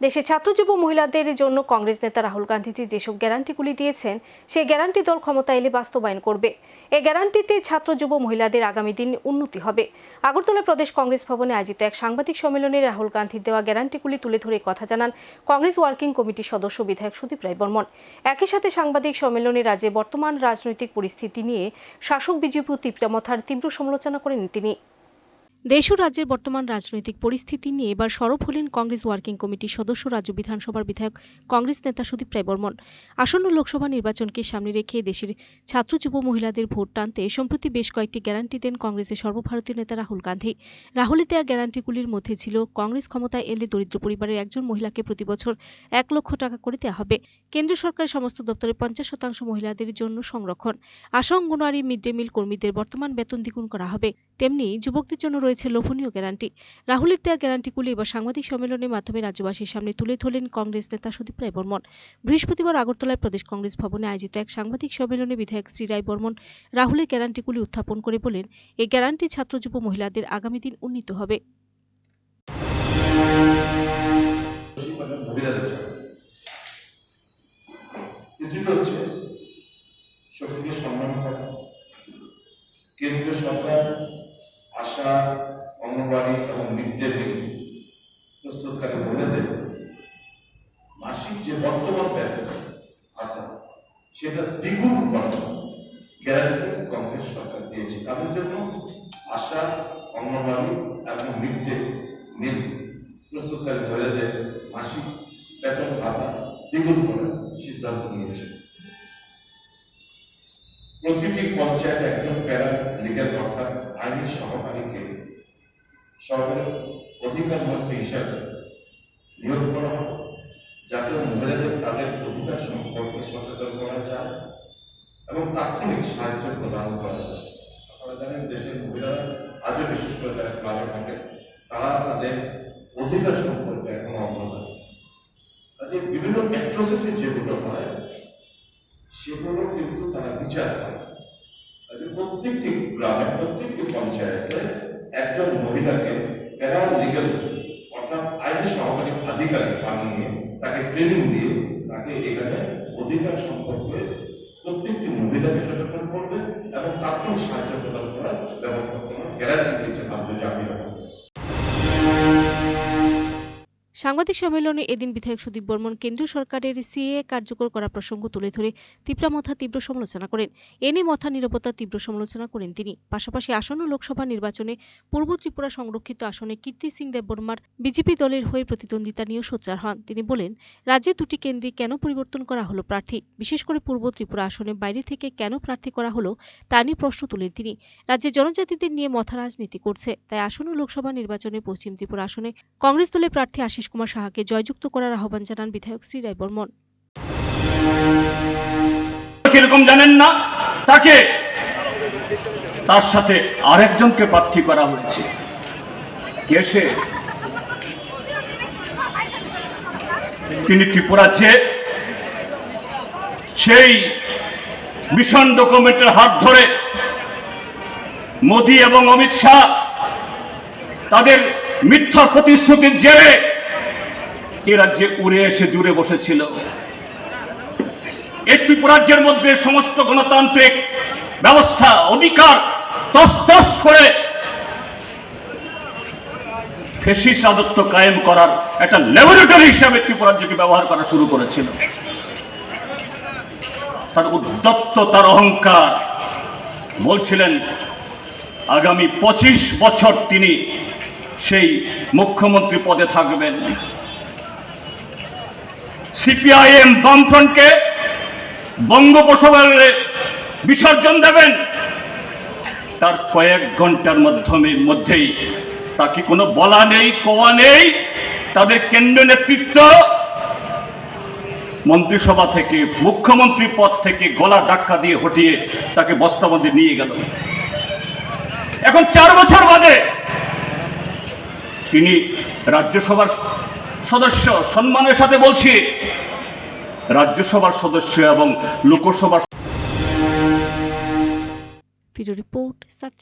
দেশে ছাত্র যুব মহিলাদের জন্য কংগ্রেস নেতা রাহুল গান্ধীজি যেসব গ্যারান্টিগুলি দিয়েছেন, সেই গ্যারান্টি দল ক্ষমতা এলে বাস্তবায়ন করবে। এই গ্যারান্টিতে ছাত্র যুব মহিলাদের আগামী দিন উন্নতি হবে। আগরতলা প্রদেশ কংগ্রেস ভবনে আয়োজিত এক সাংবাদিক সম্মেলনে রাহুল গান্ধীর দেওয়া গ্যারান্টিগুলি তুলে ধরে কথা জানান কংগ্রেস ওয়ার্কিং কমিটির সদস্য বিধায়ক সুদীপ রায় বর্মন। একই সাথে সাংবাদিক সম্মেলনে রাজ্যে বর্তমান রাজনৈতিক পরিস্থিতি নিয়ে শাসক বিজেপি তীব্রমথার তীব্র সমালোচনা করেন তিনি। দেশ ও রাজ্যের বর্তমান রাজনৈতিক পরিস্থিতি নিয়ে এবার সরব হলেন কংগ্রেস ওয়ার্কিং কমিটির সদস্য রাজ্য বিধানসভার বিধায়ক কংগ্রেস নেতা সুদীপ রায় বর্মন আসন্ন লোকসভা নির্বাচনকে সামনে রেখে দেশের ছাত্র যুব মহিলাদের ভোট টানতে সম্প্রতি বেশ কয়েকটি গ্যারান্টি দেন কংগ্রেসের সর্বভারতীয় নেতা রাহুল গান্ধী। রাহুলের দেয়া গ্যারান্টিগুলির মধ্যে ছিল, কংগ্রেস ক্ষমতায় এলে দরিদ্র পরিবারের একজন মহিলাকে প্রতি বছর এক লক্ষ টাকা করে দেওয়া হবে। কেন্দ্র সরকারের সমস্ত দপ্তরে পঞ্চাশ শতাংশ মহিলাদের জন্য সংরক্ষণ। ASHA anganwadi mid day meal কর্মীদের বর্তমান বেতন দ্বিগুণ করা হবে। তেমনি যুবকদের জন্য রয়েছে লোভনীয় গ্যারান্টি। রাহুলের দেওয়া গ্যারান্টিগুলি এবার সাংবাদিক সম্মেলনের মাধ্যমে রাজ্যবাসীর সামনে তুলে ধরলেন কংগ্রেস নেতা সুদীপ রায় বর্মন। বৃহস্পতিবার আগরতলায় প্রদেশ কংগ্রেস ভবনে আয়োজিত এক সাংবাদিক সম্মেলনে বিধায়ক শ্রী রায় বর্মন রাহুলের গ্যারান্টিগুলি উত্থাপন করে বলেন এই গ্যারান্টি ছাত্র যুব মহিলাদের আগামী দিন উন্নীত হবে। সম্মান কেন্দ্রীয় সরকার আশা অঙ্গনবাড়ি এবং মিড ডে মিল প্রস্তুতকারী মহিলাদের মাসিক যে বর্তমান বেতন ভাতা সেটা দ্বিগুণ করা গ্যারান্টি কংগ্রেস সরকার দিয়েছে। তাদের জন্য আশা অঙ্গনবাড়ি এবং মিড ডে মিল প্রস্তুতকারী মহিলাদের মাসিক বেতন ভাতা দ্বিগুণ করার সিদ্ধান্ত নিয়েছে। প্রতিটি পঞ্চায়েত একজন প্যারা লিগাল অর্থাৎ আইনি সহকারীকে সরকারের অধিকার মন্ত্রী হিসাবে নিয়োগ করা হয়, যাতে মহিলাদের তাদের অধিকার সম্পর্কে সচেতন করা যায় এবং তাৎক্ষণিক সাহায্য প্রদান করা যায়। আপনারা জানেন, দেশের মহিলারা আজও বিশেষ করে যারা ক্লাবে থাকে, তারা তাদের অধিকার সম্পর্কে এখনও অবগত কাজে বিভিন্ন অ্যাট্রোসিটি যেগুলো হয়, সেগুলো কিন্তু তারা বিচার করে প্রত্যেকটি গ্রামে, প্রত্যেকটি পঞ্চায়েতে একজন মহিলাকে প্যারা লিগেল অর্থাৎ আইনের সহকারী আধিকারিক বানিয়ে তাকে ট্রেনিং দিয়ে তাকে এখানে অধিকার সম্পর্কে প্রত্যেকটি মহিলাকে সচেতন করবে এবং তাকে সাহায্য সাংবাদিক সম্মেলনে এদিন বিধায়ক সুদীপ বর্মন কেন্দ্রীয় সরকারের সিএ কার্যকর করা প্রসঙ্গ তুলে ধরে তীব্রামথা তীব্র সমালোচনা করেন। এ মথা নিরাপত্তার তীব্র সমালোচনা করেন তিনি। পাশাপাশি আসন্ন লোকসভা নির্বাচনে পূর্ব ত্রিপুরা সংরক্ষিত আসনে কীর্তি সিং দেববর্মার বিজেপি দলের হয়ে প্রতিদ্বন্দ্বিতা নিয়েও সোচ্চার হন। তিনি বলেন রাজ্যে দুটি কেন্দ্রে কেন পরিবর্তন করা হলো প্রার্থী? বিশেষ করে পূর্ব ত্রিপুরা আসনে বাইরে থেকে কেন প্রার্থী করা হলো তা নিয়ে প্রশ্ন তুলেন তিনি। রাজ্যের জনজাতিদের নিয়ে মথা রাজনীতি করছে, তাই আসন্ন লোকসভা নির্বাচনে পশ্চিম ত্রিপুরা আসনে কংগ্রেস দলের প্রার্থী আশিস কুমার সাহাকে জয়যুক্ত করার আহ্বান জানান বিধায়ক শ্রী রায় বর্মন। কীরকম জানেন না? তাকে তার সাথে আরেকজনকে প্রার্থী করা হয়েছে। কে সে? তিনি ত্রিপুরাছে সেই মিশন ডকুমেন্টের হাত ধরে মোদী এবং অমিত শাহ তাদের মিথ্যা প্রতিশ্রুতির জেরে এ রাজ্যে উড়ে এসে জুড়ে বসেছিল। এই ত্রিপুরাজ্যের মধ্যে সমস্ত গণতান্ত্রিক ব্যবস্থা, অধিকার তস্তস করে ফেসিস রাজত্ব কায়েম করার একটা ল্যাবরেটরি হিসাবে ত্রিপুরাজ্যকে ব্যবহার করা শুরু করেছিল। তার উদ্যত্ত তার অহংকার বলছিলেন, আগামী পঁচিশ বছর তিনি সেই মুখ্যমন্ত্রী পদে থাকবেন। সিপিআইএম বামফ্রন্টকে বঙ্গোপসাগরে বিসর্জন দেবেন। তার কয়েক ঘণ্টার মাধ্যমে মধ্যেই তাকে কোনো বলা নেই কোয়া নেই। তাদের কেন্দ্র নেতৃত্ব মন্ত্রিসভা থেকে, মুখ্যমন্ত্রী পদ থেকে গলা ধাক্কা দিয়ে হটিয়ে তাকে বস্তাবন্দি নিয়ে গেল। এখন চার বছর বাদে তিনি রাজ্যসভার সদস্য সম্মানের সাথে বলছি রাজ্যসভার সদস্য এবং লোকসভার রিপোর্ট সার্চ